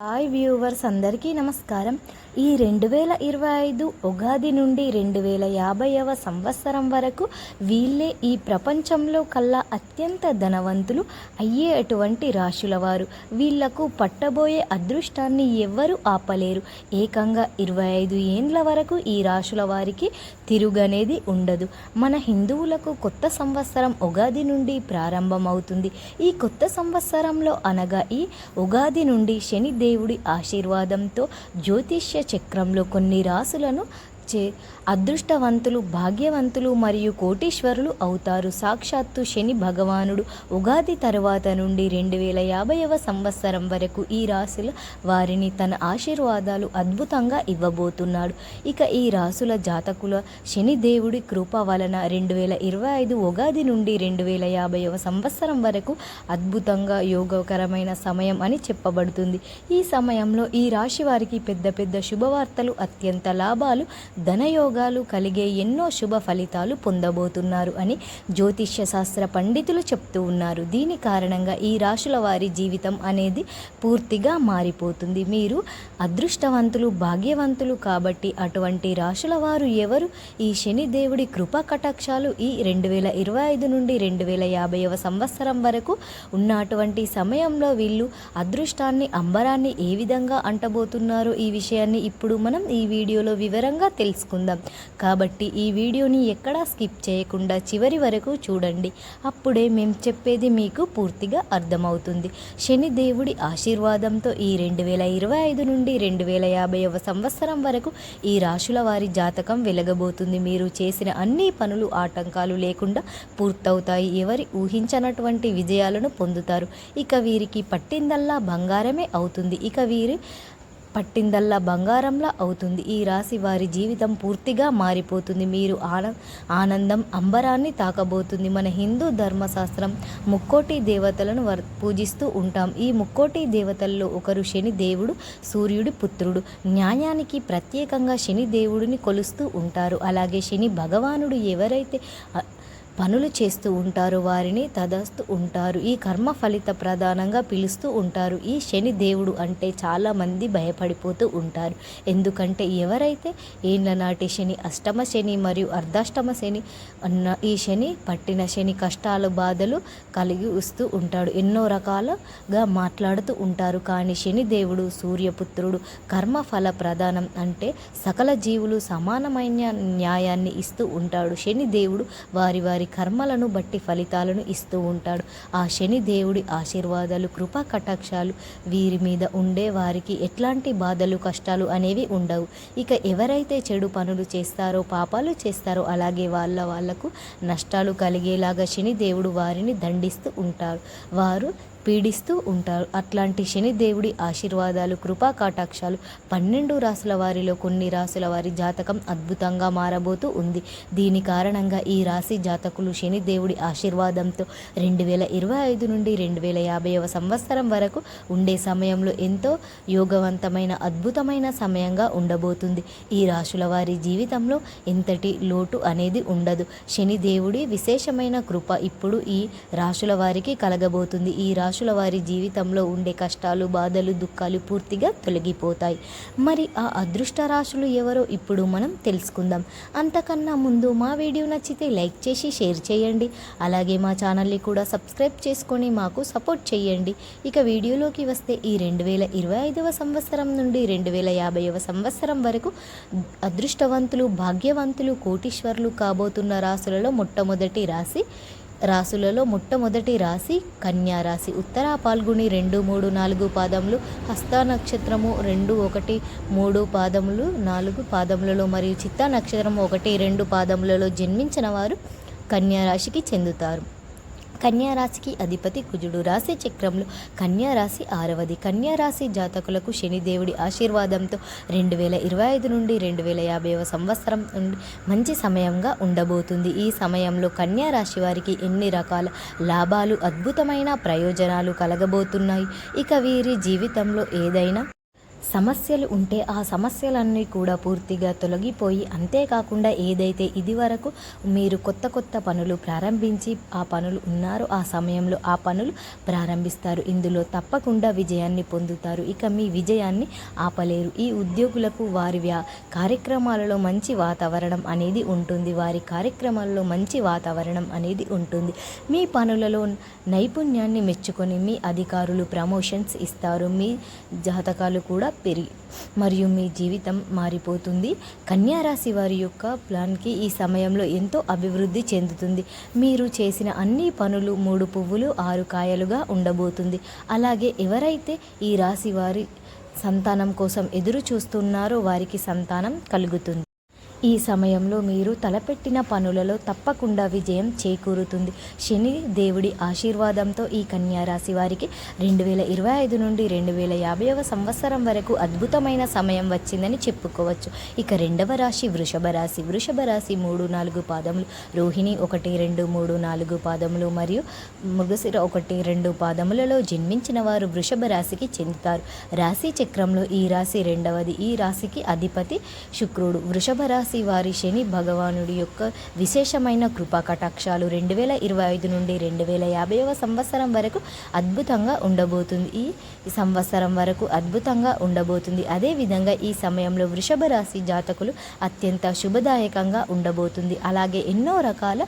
Hi viewers అందరికీ నమస్కారం. ఈ రెండు వేల ఇరవై ఐదు ఉగాది నుండి రెండు వేల యాభైవ సంవత్సరం వరకు వీళ్ళే ఈ ప్రపంచంలో కల్లా అత్యంత ధనవంతులు అయ్యేటువంటి రాశుల వారు వీళ్ళకు పట్టబోయే అదృష్టాన్ని ఎవ్వరూ ఆపలేరు. ఏకంగా ఇరవై ఐదు ఏండ్ల వరకు ఈ రాశుల వారికి తిరుగనేది ఉండదు. మన హిందువులకు కొత్త సంవత్సరం ఉగాది నుండి ప్రారంభమవుతుంది. ఈ కొత్త సంవత్సరంలో అనగా ఈ ఉగాది నుండి శని దేవుడి ఆశీర్వాదంతో జ్యోతిష్య చక్రంలో కొన్ని రాసులను చే అదృష్టవంతులు భాగ్యవంతులు మరియు కోటీశ్వరులు అవుతారు. సాక్షాత్తు శని భగవానుడు ఉగాది తరువాత నుండి రెండు వేల యాభైవ సంవత్సరం వరకు ఈ రాశుల వారిని తన ఆశీర్వాదాలు అద్భుతంగా ఇవ్వబోతున్నాడు. ఇక ఈ రాసుల జాతకుల శని దేవుడి కృప వలన రెండు వేల ఇరవై ఐదు ఉగాది నుండి రెండు వేల యాభైవ సంవత్సరం వరకు అద్భుతంగా యోగకరమైన సమయం అని చెప్పబడుతుంది. ఈ సమయంలో ఈ రాశి వారికి పెద్ద పెద్ద శుభవార్తలు అత్యంత లాభాలు ధనయోగాలు కలిగే ఎన్నో శుభ ఫలితాలు పొందబోతున్నారు అని జ్యోతిష్య శాస్త్ర పండితులు చెప్తూ ఉన్నారు. దీని కారణంగా ఈ రాశుల వారి జీవితం అనేది పూర్తిగా మారిపోతుంది. మీరు అదృష్టవంతులు భాగ్యవంతులు కాబట్టి అటువంటి రాశుల వారు ఎవరు? ఈ శని దేవుడి కృపా కటాక్షాలు ఈ రెండు వేల ఇరవై ఐదు నుండి రెండు వేల యాభైవ సంవత్సరం వరకు ఉన్నటువంటి సమయంలో వీళ్ళు అదృష్టాన్ని అంబరాన్ని ఏ విధంగా అంటబోతున్నారో ఈ విషయాన్ని ఇప్పుడు మనం ఈ వీడియోలో వివరంగా తెలుసుకుందాం. కాబట్టి ఈ వీడియోని ఎక్కడా స్కిప్ చేయకుండా చివరి వరకు చూడండి. అప్పుడే మేము చెప్పేది మీకు పూర్తిగా అర్థమవుతుంది. శని దేవుడి ఆశీర్వాదంతో ఈ రెండు వేల ఇరవై ఐదు నుండి రెండు వేల యాభైవ సంవత్సరం వరకు ఈ రాశుల వారి జాతకం వెలగబోతుంది. మీరు చేసిన అన్ని పనులు ఆటంకాలు లేకుండా పూర్తవుతాయి. ఎవరి ఊహించనటువంటి విజయాలను పొందుతారు. ఇక వీరికి పట్టిందల్లా బంగారమే అవుతుంది. ఇక వీరి పట్టిందల్లా బంగారంలా అవుతుంది. ఈ రాశి వారి జీవితం పూర్తిగా మారిపోతుంది. మీరు ఆనంద ఆనందం అంబరాన్ని తాకబోతుంది. మన హిందూ ధర్మశాస్త్రం ముక్కోటి దేవతలను వర్ పూజిస్తూ ఉంటాం. ఈ ముక్కోటి దేవతల్లో ఒకరు శని దేవుడు సూర్యుడి పుత్రుడు. న్యాయానికి ప్రత్యేకంగా శని దేవుడిని కొలుస్తూ ఉంటారు. అలాగే శని భగవానుడు ఎవరైతే పనులు చేస్తూ ఉంటారు వారిని తదస్తు ఉంటారు. ఈ కర్మ ఫలిత ప్రధానంగా పిలుస్తూ ఉంటారు. ఈ శని దేవుడు అంటే చాలామంది భయపడిపోతూ ఉంటారు. ఎందుకంటే ఎవరైతే ఏండ్ల నాటి శని అష్టమ శని మరియు అర్ధాష్టమ శని అన్న ఈ శని పట్టిన శని కష్టాలు బాధలు కలిగి వస్తూ ఉంటాడు. ఎన్నో రకాలుగా మాట్లాడుతూ ఉంటారు. కానీ శని దేవుడు సూర్యపుత్రుడు కర్మ ఫల ప్రధానం అంటే సకల జీవులు సమానమైన న్యాయాన్ని ఇస్తూ ఉంటాడు. శని దేవుడు వారి వారి కర్మలను బట్టి ఫలితాలను ఇస్తూ ఉంటాడు. ఆ శని దేవుడి ఆశీర్వాదాలు కృపా కటాక్షాలు వీరి మీద ఉండే వారికి ఎట్లాంటి బాధలు కష్టాలు అనేవి ఉండవు. ఇక ఎవరైతే చెడు పనులు చేస్తారో పాపాలు చేస్తారో అలాగే వాళ్ళ వాళ్ళకు నష్టాలు కలిగేలాగా శని దేవుడు వారిని దండిస్తూ ఉంటారు వారు పీడిస్తూ ఉంటారు. అట్లాంటి శని దేవుడి ఆశీర్వాదాలు కృపా కటాక్షాలు పన్నెండు రాసుల వారిలో కొన్ని రాసుల వారి జాతకం అద్భుతంగా మారబోతూ ఉంది. దీని కారణంగా ఈ రాశి జాతకులు శని దేవుడి ఆశీర్వాదంతో రెండు వేల ఇరవై ఐదు నుండి రెండు వేల యాభైవ సంవత్సరం వరకు ఉండే సమయంలో ఎంతో యోగవంతమైన అద్భుతమైన సమయంగా ఉండబోతుంది. ఈ రాశుల వారి జీవితంలో ఎంతటి లోటు అనేది ఉండదు. శని దేవుడి విశేషమైన కృప ఇప్పుడు ఈ రాశుల వారికి కలగబోతుంది. ఈ రాశుల వారి జీవితంలో ఉండే కష్టాలు బాధలు దుఃఖాలు పూర్తిగా తొలగిపోతాయి. మరి ఆ అదృష్ట రాశులు ఎవరో ఇప్పుడు మనం తెలుసుకుందాం. అంతకన్నా ముందు మా వీడియో నచ్చితే లైక్ చేసి షేర్ చేయండి. అలాగే మా ఛానల్ని కూడా సబ్స్క్రైబ్ చేసుకొని మాకు సపోర్ట్ చేయండి. ఇక వీడియోలోకి వస్తే ఈ రెండు వేల ఇరవై ఐదవ సంవత్సరం నుండి రెండు వేల యాభైవ సంవత్సరం వరకు అదృష్టవంతులు భాగ్యవంతులు కోటీశ్వరులు కాబోతున్న రాశులలో మొట్టమొదటి రాశి రాశులలో మొట్టమొదటి రాశి కన్యా రాశి. ఉత్తర పాల్గొని రెండు మూడు నాలుగు పాదములు హస్త నక్షత్రము రెండు ఒకటి మూడు పాదములు నాలుగు పాదములలో మరియు చిత్తా నక్షత్రము ఒకటి రెండు పాదములలో జన్మించిన వారు కన్యా రాశికి చెందుతారు. కన్యా రాశికి అధిపతి కుజుడు. రాశి చక్రంలో కన్యా రాశి ఆరవది. కన్యా రాశి జాతకులకు శనిదేవుడి ఆశీర్వాదంతో రెండు వేల ఇరవై ఐదు నుండి రెండు వేల యాభైవ సంవత్సరం నుండి మంచి సమయంగా ఉండబోతుంది. ఈ సమయంలో కన్యా రాశి వారికి ఎన్ని రకాల లాభాలు అద్భుతమైన ప్రయోజనాలు కలగబోతున్నాయి? ఇక వీరి జీవితంలో ఏదైనా సమస్యలు ఉంటే ఆ సమస్యలన్నీ కూడా పూర్తిగా తొలగిపోయి అంతేకాకుండా ఏదైతే ఇదివరకు మీరు కొత్త కొత్త పనులు ప్రారంభించి ఆ పనులు ఉన్నారో ఆ సమయంలో ఆ పనులు ప్రారంభిస్తారు. ఇందులో తప్పకుండా విజయాన్ని పొందుతారు. ఇక మీ విజయాన్ని ఆపలేరు. ఈ ఉద్యోగులకు వారి వ్యా కార్యక్రమాలలో మంచి వాతావరణం అనేది ఉంటుంది. వారి కార్యక్రమాలలో మంచి వాతావరణం అనేది ఉంటుంది. మీ పనులలో నైపుణ్యాన్ని మెచ్చుకొని మీ అధికారులు ప్రమోషన్స్ ఇస్తారు. మీ జాతకాలు కూడా పెరిగి మరియు మీ జీవితం మారిపోతుంది. కన్యా రాశి వారి యొక్క ప్లాన్కి ఈ సమయంలో ఎంతో అభివృద్ధి చెందుతుంది. మీరు చేసిన అన్ని పనులు మూడు పువ్వులు ఆరు కాయలుగా ఉండబోతుంది. అలాగే ఎవరైతే ఈ రాశి వారి సంతానం కోసం ఎదురు చూస్తున్నారో వారికి సంతానం కలుగుతుంది. ఈ సమయంలో మీరు తలపెట్టిన పనులలో తప్పకుండా విజయం చేకూరుతుంది. శని దేవుడి ఆశీర్వాదంతో ఈ కన్యా రాశి వారికి రెండు వేల ఇరవై ఐదు నుండి రెండు వేల యాభైవ సంవత్సరం వరకు అద్భుతమైన సమయం వచ్చిందని చెప్పుకోవచ్చు. ఇక రెండవ రాశి వృషభ రాశి. వృషభ రాశి మూడు నాలుగు పాదములు రోహిణి ఒకటి రెండు మూడు నాలుగు పాదములు మరియు మృగశిర ఒకటి రెండు పాదములలో జన్మించిన వారు వృషభ రాశికి చెందుతారు. రాశి చక్రంలో ఈ రాశి రెండవది. ఈ రాశికి అధిపతి శుక్రుడు. వృషభ రాశి వారి శని భగవానుడి యొక్క విశేషమైన కృపా కటాక్షాలు రెండు వేల ఇరవై ఐదు నుండి రెండు వేల యాభైవ సంవత్సరం వరకు అద్భుతంగా ఉండబోతుంది. ఈ సంవత్సరం వరకు అద్భుతంగా ఉండబోతుంది. అదేవిధంగా ఈ సమయంలో వృషభ రాశి జాతకులు అత్యంత శుభదాయకంగా ఉండబోతుంది. అలాగే ఎన్నో రకాల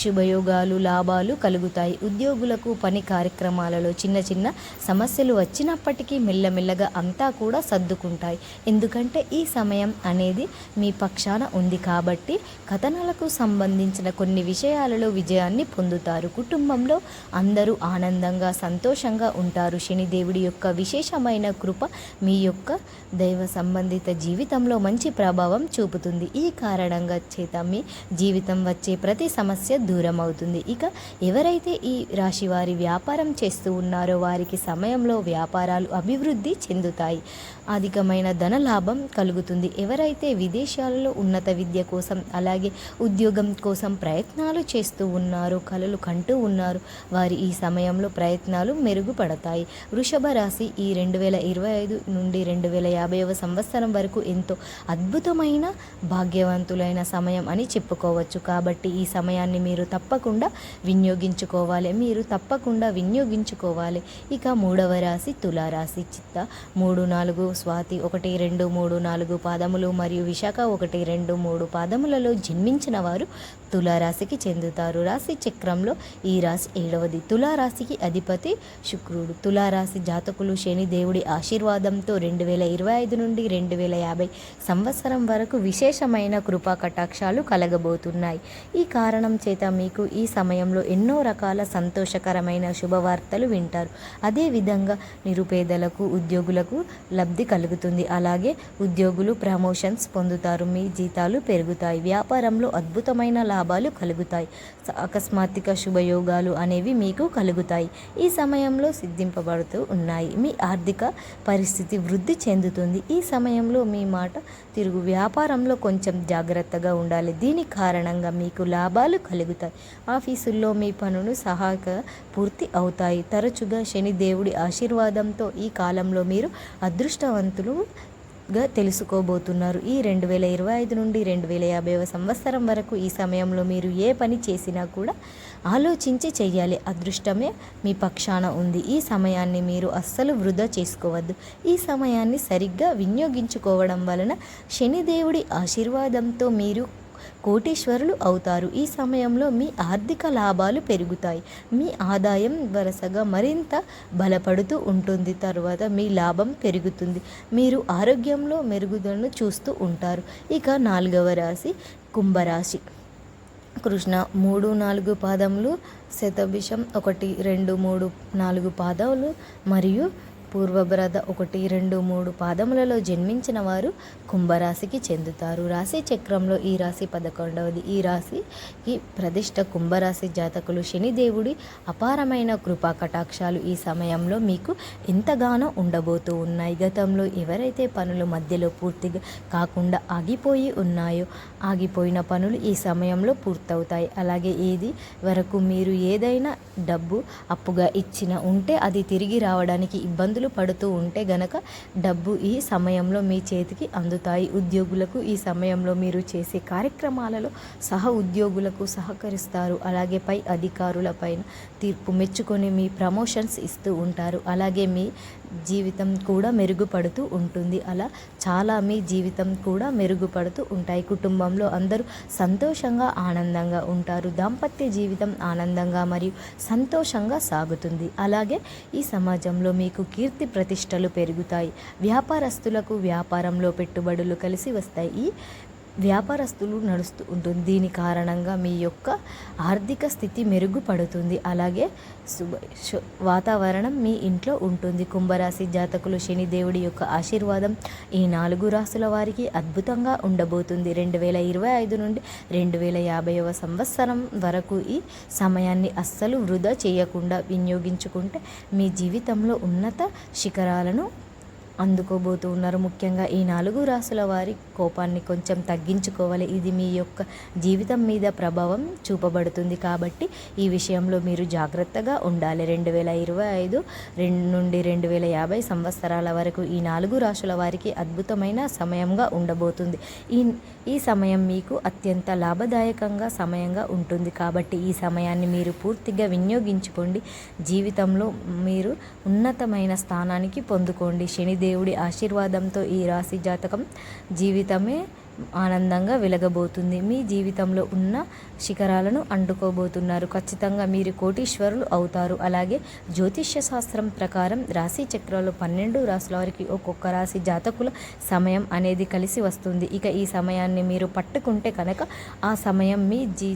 శుభయోగాలు లాభాలు కలుగుతాయి. ఉద్యోగులకు పని కార్యక్రమాలలో చిన్న చిన్న సమస్యలు వచ్చినప్పటికీ మెల్లమెల్లగా అంతా కూడా సర్దుకుంటాయి. ఎందుకంటే ఈ సమయం అనేది మీ పక్షాన ఉంది కాబట్టి కథనాలకు సంబంధించిన కొన్ని విషయాలలో విజయాన్ని పొందుతారు. కుటుంబంలో అందరూ ఆనందంగా సంతోషంగా ఉంటారు. శనిదేవుడి యొక్క విశేషమైన కృప మీ యొక్క దైవ సంబంధిత జీవితంలో మంచి ప్రభావం చూపుతుంది. ఈ కారణంగా చేత మీ జీవితం వచ్చే ప్రతి సమస్య దూరం అవుతుంది. ఇక ఎవరైతే ఈ రాశి వారి వ్యాపారం చేస్తూ ఉన్నారో వారికి సమయంలో వ్యాపారాలు అభివృద్ధి చెందుతాయి. అధికమైన ధన లాభం కలుగుతుంది. ఎవరైతే విదేశాలలో ఉన్నత విద్య కోసం అలాగే ఉద్యోగం కోసం ప్రయత్నాలు చేస్తూ ఉన్నారో కలలు కంటూ ఉన్నారు వారి ఈ సమయంలో ప్రయత్నాలు మెరుగుపడతాయి. వృషభ రాశి ఈ రెండు వేల ఇరవై ఐదు నుండి రెండు వేల యాభైవ సంవత్సరం వరకు ఎంతో అద్భుతమైన భాగ్యవంతులైన సమయం అని చెప్పుకోవచ్చు. కాబట్టి ఈ సమయాన్ని మీరు మీరు తప్పకుండా వినియోగించుకోవాలి. మీరు తప్పకుండా వినియోగించుకోవాలి. ఇక మూడవ రాశి తులారాశి చిత్త. మూడు నాలుగు స్వాతి ఒకటి రెండు మూడు నాలుగు పాదములు మరియు విశాఖ ఒకటి రెండు మూడు పాదములలో జన్మించిన వారు తులారాశికి చెందుతారు. రాశి చక్రంలో ఈ రాశి ఏడవది. తులారాశికి అధిపతి శుక్రుడు. తులారాశి జాతకులు శని దేవుడి ఆశీర్వాదంతో రెండు వేల ఇరవై ఐదు నుండి రెండు వేల యాభై సంవత్సరం వరకు విశేషమైన కృపా కటాక్షాలు కలగబోతున్నాయి. ఈ కారణం చేత మీకు ఈ సమయంలో ఎన్నో రకాల సంతోషకరమైన శుభవార్తలు వింటారు. అదేవిధంగా నిరుపేదలకు ఉద్యోగులకు లబ్ధి కలుగుతుంది. అలాగే ఉద్యోగులు ప్రమోషన్స్ పొందుతారు. మీ జీతాలు పెరుగుతాయి. వ్యాపారంలో అద్భుతమైన లాభాలు కలుగుతాయి. స- అకస్మాత్తిక శుభయోగాలు అనేవి మీకు కలుగుతాయి. ఈ సమయంలో సిద్ధింపబడుతూ ఉన్నాయి. మీ ఆర్థిక పరిస్థితి వృద్ధి చెందుతుంది. ఈ సమయంలో మీ మాట తిరుగు. వ్యాపారంలో కొంచెం జాగ్రత్తగా ఉండాలి. దీని కారణంగా మీకు లాభాలు కలుగుతాయి ఆఫీసుల్లో మీ పనులు సహాయక పూర్తి అవుతాయి. తరచుగా శని దేవుడి ఆశీర్వాదంతో ఈ కాలంలో మీరు అదృష్టవంతులుగా తెలుసుకోబోతున్నారు. ఈ రెండు వేల ఇరవై ఐదు నుండి రెండు వేల యాభైవ సంవత్సరం వరకు ఈ సమయంలో మీరు ఏ పని చేసినా కూడా ఆలోచించి చెయ్యాలి అదృష్టమే మీ పక్షాన ఉంది. ఈ సమయాన్ని మీరు అస్సలు వృధా చేసుకోవద్దు. ఈ సమయాన్ని సరిగ్గా వినియోగించుకోవడం వలన శనిదేవుడి ఆశీర్వాదంతో మీరు కోటీశ్వరులు అవుతారు. ఈ సమయంలో మీ ఆర్థిక లాభాలు పెరుగుతాయి. మీ ఆదాయం వరుసగా మరింత బలపడుతూ ఉంటుంది. తర్వాత మీ లాభం పెరుగుతుంది. మీరు ఆరోగ్యంలో మెరుగుదలను చూస్తూ ఉంటారు. ఇక నాలుగవ రాశి కుంభరాశి. కృష్ణ మూడు నాలుగు పాదములు శతభిషం ఒకటి రెండు మూడు నాలుగు పాదములు మరియు పూర్వభ్రద ఒకటి రెండు మూడు పాదములలో జన్మించిన వారు కుంభరాశికి చెందుతారు. రాశి చక్రంలో ఈ రాశి పదకొండవది. ఈ రాశికి ప్రతిష్ట కుంభరాశి జాతకులు శనిదేవుడి అపారమైన కృపా కటాక్షాలు ఈ సమయంలో మీకు ఎంతగానో ఉండబోతూ ఉన్నాయి. గతంలో ఎవరైతే పనులు మధ్యలో పూర్తిగా కాకుండా ఆగిపోయి ఉన్నాయో ఆగిపోయిన పనులు ఈ సమయంలో పూర్తవుతాయి. అలాగే ఏది వరకు మీరు ఏదైనా డబ్బు అప్పుగా ఇచ్చిన ఉంటే అది తిరిగి రావడానికి ఇబ్బందులు ఇబ్బందులు పడుతూ ఉంటే గనక డబ్బు ఈ సమయంలో మీ చేతికి అందుతాయి. ఉద్యోగులకు ఈ సమయంలో మీరు చేసే కార్యక్రమాలలో సహ ఉద్యోగులకు సహకరిస్తారు. అలాగే పై అధికారుల పైన తీర్పు మెచ్చుకొని మీ ప్రమోషన్స్ ఇస్తూ ఉంటారు. అలాగే మీ జీవితం కూడా మెరుగుపడుతూ ఉంటుంది. అలా చాలా మీ జీవితం కూడా మెరుగుపడుతూ ఉంటాయి. కుటుంబంలో అందరూ సంతోషంగా ఆనందంగా ఉంటారు. దాంపత్య జీవితం ఆనందంగా మరియు సంతోషంగా సాగుతుంది. అలాగే ఈ సమాజంలో మీకు కీర్తి ప్రతిష్టలు పెరుగుతాయి. వ్యాపారస్తులకు వ్యాపారంలో పెట్టుబడులు కలిసి వస్తాయి. ఈ వ్యాపారస్తులు నడుస్తూ ఉంటుంది. దీని కారణంగా మీ యొక్క ఆర్థిక స్థితి మెరుగుపడుతుంది. అలాగే శుభ వాతావరణం మీ ఇంట్లో ఉంటుంది. కుంభరాశి జాతకులు శనిదేవుడి యొక్క ఆశీర్వాదం ఈ నాలుగు రాసుల వారికి అద్భుతంగా ఉండబోతుంది. రెండు వేల ఇరవై ఐదు నుండి రెండు వేల యాభైవ సంవత్సరం వరకు ఈ సమయాన్ని అస్సలు వృధా చేయకుండా వినియోగించుకుంటే మీ జీవితంలో ఉన్నత శిఖరాలను అందుకోబోతూ ఉన్నారు. ముఖ్యంగా ఈ నాలుగు రాసుల వారి కోపాన్ని కొంచెం తగ్గించుకోవాలి. ఇది మీ యొక్క జీవితం మీద ప్రభావం చూపబడుతుంది కాబట్టి ఈ విషయంలో మీరు జాగ్రత్తగా ఉండాలి. రెండు వేల ఇరవై ఐదు రెండు నుండి రెండు వేల యాభై సంవత్సరాల వరకు ఈ నాలుగు రాశుల వారికి అద్భుతమైన సమయంగా ఉండబోతుంది. ఈ ఈ సమయం మీకు అత్యంత లాభదాయకంగా సమయంగా ఉంటుంది కాబట్టి ఈ సమయాన్ని మీరు పూర్తిగా వినియోగించుకోండి. జీవితంలో మీరు ఉన్నతమైన స్థానానికి పొందుకోండి. శని దేవుడి ఆశీర్వాదంతో ఈ రాశి జాతకం జీవితమే ఆనందంగా వెలగబోతుంది. మీ జీవితంలో ఉన్న శిఖరాలను అంటుకోబోతున్నారు. ఖచ్చితంగా మీరు కోటీశ్వరులు అవుతారు. అలాగే జ్యోతిష్య శాస్త్రం ప్రకారం రాశి చక్రాలు పన్నెండు రాశుల వారికి ఒక్కొక్క రాశి జాతకుల సమయం అనేది కలిసి వస్తుంది. ఇక ఈ సమయాన్ని మీరు పట్టుకుంటే కనుక ఆ సమయం మీ జీ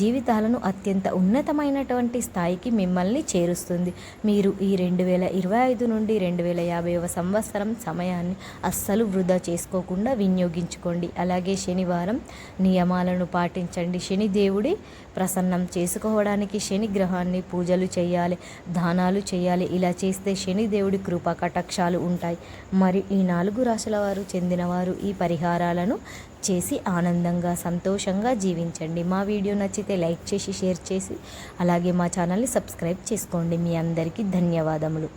జీవితాలను అత్యంత ఉన్నతమైనటువంటి స్థాయికి మిమ్మల్ని చేరుస్తుంది. మీరు ఈ రెండు వేల ఇరవై ఐదు నుండి రెండు వేల యాభైవ సంవత్సరం సమయాన్ని అస్సలు వృధా చేసుకోకుండా వినియోగించుకోండి. అలాగే శనివారం నియమాలను పాటించండి. శని దేవుడి ప్రసన్నం చేసుకోవడానికి శని గ్రహాన్ని పూజలు చేయాలి దానాలు చేయాలి. ఇలా చేస్తే శని దేవుడి కృపా కటాక్షాలు ఉంటాయి. మరి ఈ నాలుగు రాశుల వారు చెందినవారు ఈ పరిహారాలను చేసి ఆనందంగా సంతోషంగా జీవించండి. మా వీడియో నచ్చితే లైక్ చేసి షేర్ చేసి అలాగే మా ఛానల్ని సబ్స్క్రైబ్ చేసుకోండి. మీ అందరికీ ధన్యవాదములు.